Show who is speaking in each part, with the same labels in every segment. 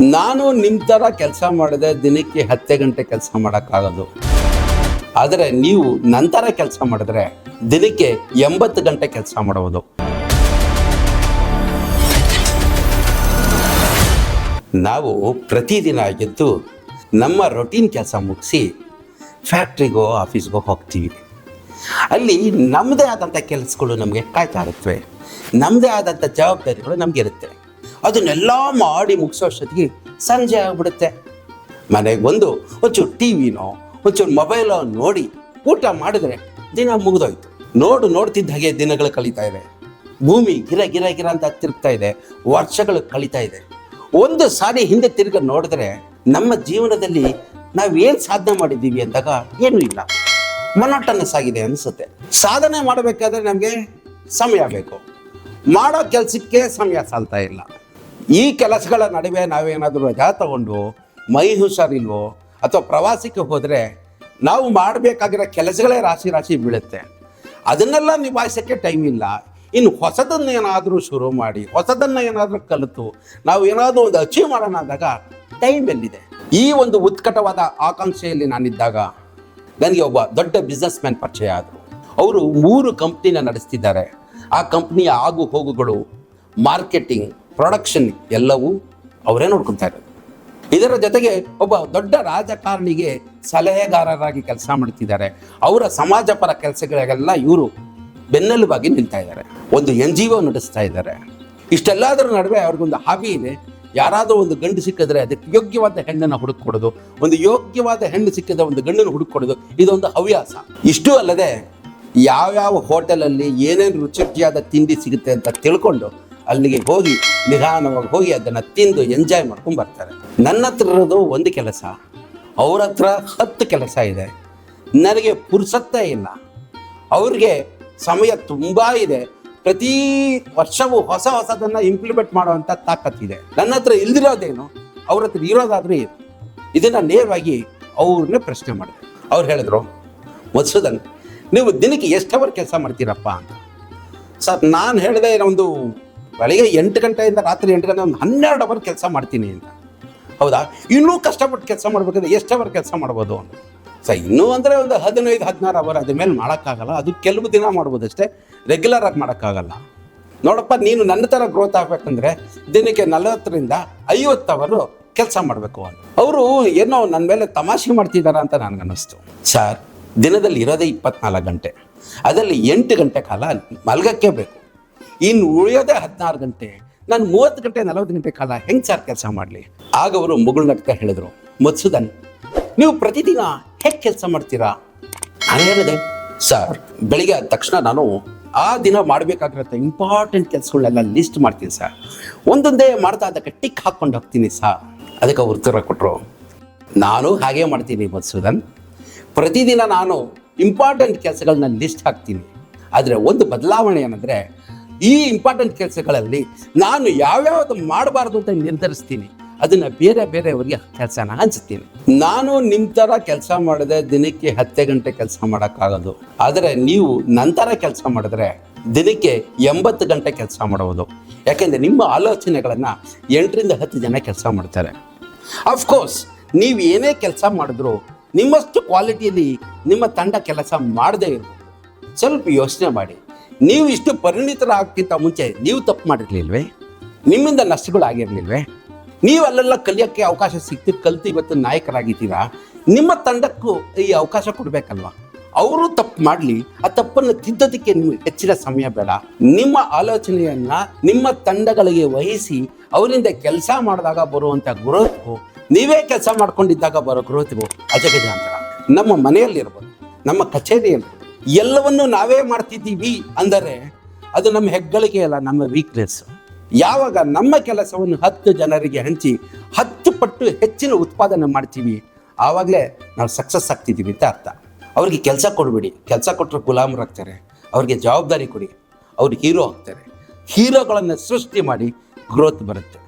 Speaker 1: ನಾನು ನಿಮ್ಮ ಥರ ಕೆಲಸ ಮಾಡಿದೆ ದಿನಕ್ಕೆ ಹತ್ತು ಗಂಟೆ ಕೆಲಸ ಮಾಡೋಕ್ಕಾಗೋದು. ಆದರೆ ನೀವು ನಂತರ ಕೆಲಸ ಮಾಡಿದ್ರೆ ದಿನಕ್ಕೆ ಎಂಬತ್ತು ಗಂಟೆ ಕೆಲಸ ಮಾಡುವುದು. ನಾವು ಪ್ರತಿದಿನ ಎದ್ದು ನಮ್ಮ ರೊಟೀನ್ ಕೆಲಸ ಮುಗಿಸಿ ಫ್ಯಾಕ್ಟ್ರಿಗೋ ಆಫೀಸ್ಗೋ ಹೋಗ್ತೀವಿ. ಅಲ್ಲಿ ನಮ್ಮದೇ ಆದಂಥ ಕೆಲಸಗಳು ನಮಗೆ ಕಾಯ್ತಾ ಇರುತ್ತವೆ ನಮ್ಮದೇ ಆದಂಥ ಜವಾಬ್ದಾರಿಗಳು ನಮಗಿರುತ್ತೆ ಅದನ್ನೆಲ್ಲ ಮಾಡಿ ಮುಗಿಸೋಷ್ಟೊತ್ತಿಗೆ ಸಂಜೆ ಆಗಿಬಿಡುತ್ತೆ. ಮನೆಗೆ ಬಂದು ಒಂಚೂರು ಟಿ ವಿನೋ ಒಂಚೂರು ಮೊಬೈಲೋ ನೋಡಿ ಊಟ ಮಾಡಿದ್ರೆ ದಿನ ಮುಗಿದೋಯ್ತು. ನೋಡು, ನೋಡ್ತಿದ್ದ ಹಾಗೆ ದಿನಗಳು ಕಳೀತಾ ಇದೆ. ಭೂಮಿ ಗಿರ ಗಿರ ಗಿರ ಅಂತ ತಿರುಗ್ತಾ ಇದೆ. ವರ್ಷಗಳು ಕಳೀತಾ ಇದೆ. ಒಂದು ಸಾರಿ ಹಿಂದೆ ತಿರುಗಿ ನೋಡಿದ್ರೆ ನಮ್ಮ ಜೀವನದಲ್ಲಿ ನಾವೇನು ಸಾಧನೆ ಮಾಡಿದ್ದೀವಿ ಅಂದಾಗ ಏನೂ ಇಲ್ಲ. ಮನೋಟನಸ್ ಆಗಿದೆ ಅನಿಸುತ್ತೆ. ಸಾಧನೆ ಮಾಡಬೇಕಾದ್ರೆ ನಮಗೆ ಸಮಯ ಬೇಕು. ಮಾಡೋ ಕೆಲಸಕ್ಕೆ ಸಮಯ ಸಾಲ್ತಾ ಇಲ್ಲ. ಈ ಕೆಲಸಗಳ ನಡುವೆ ನಾವೇನಾದರೂ ರಜಾ ತಗೊಂಡು ಮೈ ಹುಷಾರಿಲ್ವೋ ಅಥವಾ ಪ್ರವಾಸಕ್ಕೆ ಹೋದರೆ ನಾವು ಮಾಡಬೇಕಾಗಿರೋ ಕೆಲಸಗಳೇ ರಾಶಿ ರಾಶಿ ಬೀಳುತ್ತೆ. ಅದನ್ನೆಲ್ಲ ನಿಭಾಯಿಸೋಕ್ಕೆ ಟೈಮ್ ಇಲ್ಲ. ಇನ್ನು ಹೊಸದನ್ನೇನಾದರೂ ಶುರು ಮಾಡಿ, ಹೊಸದನ್ನು ಏನಾದರೂ ಕಲಿತು, ನಾವು ಏನಾದರೂ ಒಂದು ಅಚೀವ್ ಮಾಡೋಣ ಅಂದಾಗ ಟೈಮ್ ಎಲ್ಲಿದೆ? ಈ ಒಂದು ಉತ್ಕಟವಾದ ಆಕಾಂಕ್ಷೆಯಲ್ಲಿ ನಾನಿದ್ದಾಗ ನನಗೆ ಒಬ್ಬ ದೊಡ್ಡ ಬಿಸ್ನೆಸ್ ಮ್ಯಾನ್ ಪರಿಚಯ ಆದರು. ಅವರು ಮೂರು ಕಂಪ್ನಿನ ನಡೆಸ್ತಿದ್ದಾರೆ. ಆ ಕಂಪ್ನಿಯ ಆಗು ಹೋಗುಗಳು ಮಾರ್ಕೆಟಿಂಗ್ ಪ್ರೊಡಕ್ಷನ್ ಎಲ್ಲವೂ ಅವರೇ ನೋಡ್ಕೊತಾ ಇರೋದು. ಇದರ ಜೊತೆಗೆ ಒಬ್ಬ ದೊಡ್ಡ ರಾಜಕಾರಣಿಗೆ ಸಲಹೆಗಾರರಾಗಿ ಕೆಲಸ ಮಾಡ್ತಿದ್ದಾರೆ. ಅವರ ಸಮಾಜ ಪರ ಕೆಲಸಗಳಿಗೆಲ್ಲ ಇವರು ಬೆನ್ನೆಲುಬಾಗಿ ನಿಲ್ತಾ ಇದ್ದಾರೆ. ಒಂದು ಎನ್ ಜಿ ಒ ನಡೆಸ್ತಾ ಇದ್ದಾರೆ. ಇಷ್ಟೆಲ್ಲದರ ನಡುವೆ ಅವ್ರಿಗೊಂದು ಹಾವಿ ಇದೆ. ಯಾರಾದರೂ ಒಂದು ಗಂಡು ಸಿಕ್ಕಿದ್ರೆ ಅದಕ್ಕೆ ಯೋಗ್ಯವಾದ ಹೆಣ್ಣನ್ನು ಹುಡುಕೊಡೋದು ಒಂದು ಯೋಗ್ಯವಾದ ಹೆಣ್ಣು ಸಿಕ್ಕಿದ ಒಂದು ಗಂಡನ್ನು ಹುಡುಕೊಡೋದು ಇದೊಂದು ಹವ್ಯಾಸ. ಇಷ್ಟೂ ಅಲ್ಲದೆ ಯಾವ್ಯಾವ ಹೋಟೆಲಲ್ಲಿ ಏನೇನು ರುಚಿಯಾದ ತಿಂಡಿ ಸಿಗುತ್ತೆ ಅಂತ ತಿಳ್ಕೊಂಡು ಅಲ್ಲಿಗೆ ಹೋಗಿ ನಿಧಾನವಾಗಿ ಹೋಗಿ ಅದನ್ನು ತಿಂದು ಎಂಜಾಯ್ ಮಾಡ್ಕೊಂಡು ಬರ್ತಾರೆ. ನನ್ನ ಹತ್ರ ಇರೋದು ಒಂದು ಕೆಲಸ. ಅವ್ರ ಹತ್ರ ಹತ್ತು ಕೆಲಸ ಇದೆ. ನನಗೆ ಪುರುಸತ್ತೇ ಇಲ್ಲ. ಅವ್ರಿಗೆ ಸಮಯ ತುಂಬ ಇದೆ. ಪ್ರತಿ ವರ್ಷವೂ ಹೊಸ ಹೊಸದನ್ನು ಇಂಪ್ಲಿಮೆಂಟ್ ಮಾಡುವಂಥ ತಾಕತ್ತಿದೆ ನನ್ನ ಹತ್ರ ಇಲ್ದಿರೋದೇನು? ಅವ್ರ ಹತ್ರ ಇರೋದಾದ್ರೂ ಇದು. ಇದನ್ನು ನೇರವಾಗಿ ಅವ್ರನ್ನೇ ಪ್ರಶ್ನೆ ಮಾಡಿದೆ. ಅವ್ರು ಹೇಳಿದ್ರು, ಮಧುಸೂದನ್, ನೀವು ದಿನಕ್ಕೆ ಎಷ್ಟು ಕೆಲಸ ಮಾಡ್ತೀರಪ್ಪ? ಅಂತ. ಸರ್, ನಾನು ಹೇಳಿದೆ ಒಂದು ಬೆಳಿಗ್ಗೆ ಎಂಟು ಗಂಟೆಯಿಂದ ರಾತ್ರಿ ಎಂಟು ಗಂಟೆ ಒಂದು ಹನ್ನೆರಡು ಅವರ್ ಕೆಲಸ ಮಾಡ್ತೀನಿ ಅಂತ. ಹೌದಾ? ಇನ್ನೂ ಕಷ್ಟಪಟ್ಟು ಕೆಲಸ ಮಾಡ್ಬೇಕಂದ್ರೆ ಎಷ್ಟು ಅವರ್ ಕೆಲಸ ಮಾಡ್ಬೋದು ಅಂತ. ಸರ್, ಇನ್ನೂ ಅಂದರೆ ಒಂದು ಹದಿನೈದು, ಹದಿನಾರು ಅವರ್ ಅದ್ರ ಮೇಲೆ ಮಾಡೋಕ್ಕಾಗಲ್ಲ. ಅದು ಕೆಲವು ದಿನ ಮಾಡ್ಬೋದು ಅಷ್ಟೇ ರೆಗ್ಯುಲರ್ ಆಗಿ ಮಾಡೋಕ್ಕಾಗಲ್ಲ. ನೋಡಪ್ಪ, ನೀನು ನನ್ನ ಥರ ಗ್ರೋತ್ ಆಗಬೇಕಂದ್ರೆ ದಿನಕ್ಕೆ ನಲವತ್ತರಿಂದ ಐವತ್ತು ಅವರು ಕೆಲಸ ಮಾಡಬೇಕು ಅಂತ. ಅವರು ಏನೋ ನನ್ನ ಮೇಲೆ ತಮಾಷೆ ಮಾಡ್ತಿದ್ದಾರ ಅಂತ ನನಗನ್ನಿಸ್ತು. ಸರ್, ದಿನದಲ್ಲಿ ಇರೋದೇ ಇಪ್ಪತ್ನಾಲ್ಕು ಗಂಟೆ. ಅದರಲ್ಲಿ ಎಂಟು ಗಂಟೆ ಕಾಲ ಮಲ್ಗಕ್ಕೆ ಬೇಕು. ಇನ್ನು ಉಳಿಯೋದೇ ಹದಿನಾರು ಗಂಟೆ. ನಾನು ಮೂವತ್ತು ಗಂಟೆ, ನಲವತ್ತು ಗಂಟೆ ಕಾಲ ಹೆಂಗೆ ಸರ್ ಕೆಲಸ ಮಾಡಲಿ? ಆಗ ಅವರು ಮುಗುಳ್ನಗ್ತಾ ಹೇಳಿದ್ರು ಮತ್ಸುದನ್ ನೀವು ಪ್ರತಿದಿನ ಹೇಗೆ ಕೆಲಸ ಮಾಡ್ತೀರಾ? ನಾನು ಹೇಳಿದೆ ಸರ್ ಬೆಳಿಗ್ಗೆ ಆದ ತಕ್ಷಣ ನಾನು ಆ ದಿನ ಮಾಡಬೇಕಾಗಿರೋ ಇಂಪಾರ್ಟೆಂಟ್ ಕೆಲಸಗಳನ್ನೆಲ್ಲ ಲಿಸ್ಟ್ ಮಾಡ್ತೀನಿ ಸರ್ ಒಂದೊಂದೇ ಮಾಡ್ತಾ ಅದಕ್ಕೆ ಟಿಕ್ ಹಾಕ್ಕೊಂಡು ಹೋಗ್ತೀನಿ ಸರ್ ಅದಕ್ಕೆ ಅವ್ರು ಉತ್ತರ ಕೊಟ್ಟರು ನಾನು ಹಾಗೆ ಮಾಡ್ತೀನಿ ಮಧುಸೂದನ್ ಪ್ರತಿದಿನ ನಾನು ಇಂಪಾರ್ಟೆಂಟ್ ಕೆಲಸಗಳನ್ನ ಲಿಸ್ಟ್ ಹಾಕ್ತೀನಿ. ಆದರೆ ಒಂದು ಬದಲಾವಣೆ ಏನಂದರೆ ಈ ಇಂಪಾರ್ಟೆಂಟ್ ಕೆಲಸಗಳಲ್ಲಿ ನಾನು ಯಾವ್ಯಾವುದು ಮಾಡಬಾರ್ದು ಅಂತ ನಿರ್ಧರಿಸ್ತೀನಿ, ಅದನ್ನು ಬೇರೆ ಬೇರೆಯವರಿಗೆ ಕೆಲಸನ ಹಂಚ್ತೀನಿ ನಾನು ನಿಮ್ಮ ಥರ ಕೆಲಸ ಮಾಡಿದೆ ದಿನಕ್ಕೆ ಹತ್ತು ಗಂಟೆ ಕೆಲಸ ಮಾಡೋಕ್ಕಾಗೋದು. ಆದರೆ ನೀವು ನಂತರ ಕೆಲಸ ಮಾಡಿದ್ರೆ ದಿನಕ್ಕೆ ಎಂಬತ್ತು ಗಂಟೆ ಕೆಲಸ ಮಾಡುವುದು ಯಾಕೆಂದರೆ ನಿಮ್ಮ ಆಲೋಚನೆಗಳನ್ನು ಎಂಟರಿಂದ ಹತ್ತು ಜನ ಕೆಲಸ ಮಾಡ್ತಾರೆ. ಅಫ್ಕೋರ್ಸ್ ನೀವು ಏನೇ ಕೆಲಸ ಮಾಡಿದ್ರು ನಿಮ್ಮಷ್ಟು ಕ್ವಾಲಿಟಿಯಲ್ಲಿ ನಿಮ್ಮ ತಂಡ ಕೆಲಸ ಮಾಡದೇ ಇರ್ಬೋದು. ಸ್ವಲ್ಪ ಯೋಚನೆ ಮಾಡಿ. ನೀವು ಇಷ್ಟು ಪರಿಣಿತರಾಗಕ್ಕಿಂತ ಮುಂಚೆ ನೀವು ತಪ್ಪು ಮಾಡಿರ್ಲಿಲ್ವೇ? ನಿಮ್ಮಿಂದ ನಷ್ಟಗಳು ಆಗಿರ್ಲಿಲ್ವೇ ನೀವು ಅಲ್ಲೆಲ್ಲ ಕಲಿಯೋಕ್ಕೆ ಅವಕಾಶ ಸಿಕ್ತು ಕಲಿತು ಇವತ್ತು ನಾಯಕರಾಗಿದ್ದೀರಾ? ನಿಮ್ಮ ತಂಡಕ್ಕೂ ಈ ಅವಕಾಶ ಕೊಡಬೇಕಲ್ವಾ? ಅವರು ತಪ್ಪು ಮಾಡಲಿ, ಆ ತಪ್ಪನ್ನು ತಿದ್ದೋದಕ್ಕೆ ನಿಮಗೆ ಹೆಚ್ಚಿನ ಸಮಯ ಬೇಡ. ನಿಮ್ಮ ಆಲೋಚನೆಯನ್ನು ನಿಮ್ಮ ತಂಡಗಳಿಗೆ ವಹಿಸಿ, ಅವರಿಂದ ಕೆಲಸ ಮಾಡಿದಾಗ ಬರುವಂಥ ಗ್ರೋತ್ಗೂ, ನೀವೇ ಕೆಲಸ ಮಾಡ್ಕೊಂಡಿದ್ದಾಗ ಬರೋ ಗ್ರೋತ್ಗೂ ಅಜಗಜಾಂತರ. ನಮ್ಮ ಮನೆಯಲ್ಲಿರ್ಬೋದು, ನಮ್ಮ ಕಚೇರಿಯಲ್ಲಿ ಎಲ್ಲವನ್ನು ನಾವೇ ಮಾಡ್ತಿದ್ದೀವಿ ಅಂದರೆ ಅದು ನಮ್ಮ ಹೆಗ್ಗಳಿಕೆ ಅಲ್ಲ, ನಮ್ಮ ವೀಕ್ನೆಸ್ ಯಾವಾಗ ನಮ್ಮ ಕೆಲಸವನ್ನು ಹತ್ತು ಜನರಿಗೆ ಹಂಚಿ ಹತ್ತು ಪಟ್ಟು ಹೆಚ್ಚಿನ ಉತ್ಪಾದನೆ ಮಾಡ್ತೀವಿ, ಆವಾಗಲೇ ನಾವು ಸಕ್ಸಸ್ ಆಗ್ತಿದ್ದೀವಿ ಅಂತ ಅರ್ಥ. ಅವ್ರಿಗೆ ಕೆಲಸ ಕೊಡಬೇಡಿ, ಕೆಲಸ ಕೊಟ್ಟರೆ ಗುಲಾಮರಾಗ್ತಾರೆ ಅವ್ರಿಗೆ ಜವಾಬ್ದಾರಿ ಕೊಡಿ, ಅವ್ರು ಹೀರೋ ಆಗ್ತಾರೆ. ಹೀರೋಗಳನ್ನು ಸೃಷ್ಟಿ ಮಾಡಿ ಗ್ರೋತ್ ಬರುತ್ತೆ.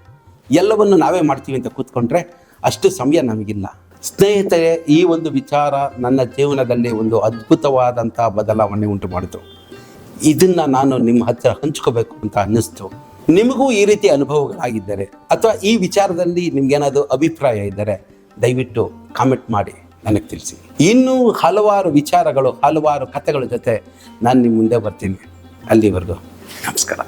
Speaker 1: ಎಲ್ಲವನ್ನು ನಾವೇ ಮಾಡ್ತೀವಿ ಅಂತ ಕೂತ್ಕೊಂಡ್ರೆ ಅಷ್ಟು ಸಮಯ ನಮಗಿಲ್ಲ. ಸ್ನೇಹಿತರೆ, ಈ ಒಂದು ವಿಚಾರ ನನ್ನ ಜೀವನದಲ್ಲಿ ಒಂದು ಅದ್ಭುತವಾದಂಥ ಬದಲಾವಣೆ ಉಂಟು ಮಾಡಿತು. ಇದನ್ನು ನಾನು ನಿಮ್ಮ ಹತ್ತಿರ ಹಂಚ್ಕೋಬೇಕು ಅಂತ ಅನ್ನಿಸ್ತು. ನಿಮಗೂ ಈ ರೀತಿ ಅನುಭವಗಳಾಗಿದ್ದರೆ, ಅಥವಾ ಈ ವಿಚಾರದಲ್ಲಿ ನಿಮ್ಗೇನಾದರೂ ಅಭಿಪ್ರಾಯ ಇದ್ದರೆ, ದಯವಿಟ್ಟು ಕಾಮೆಂಟ್ ಮಾಡಿ, ನನಗೆ ತಿಳಿಸಿ. ಇನ್ನೂ ಹಲವಾರು ವಿಚಾರಗಳು, ಹಲವಾರು ಕಥೆಗಳ ಜೊತೆ ನಾನು ನಿಮ್ಮ ಮುಂದೆ ಬರ್ತೀನಿ. ಅಲ್ಲಿವರೆಗೂ ನಮಸ್ಕಾರ.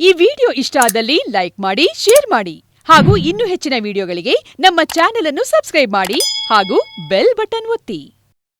Speaker 2: ಈ ವಿಡಿಯೋ ಇಷ್ಟ ಆದಲ್ಲಿ ಲೈಕ್ ಮಾಡಿ, ಶೇರ್ ಮಾಡಿ. ಹಾಗೂ ಇನ್ನೂ ಹೆಚ್ಚಿನ ವಿಡಿಯೋಗಳಿಗೆ ನಮ್ಮ ಚಾನೆಲ್ ಅನ್ನು ಸಬ್ಸ್ಕ್ರೈಬ್ ಮಾಡಿ ಹಾಗೂ ಬೆಲ್ ಬಟನ್ ಒತ್ತಿ.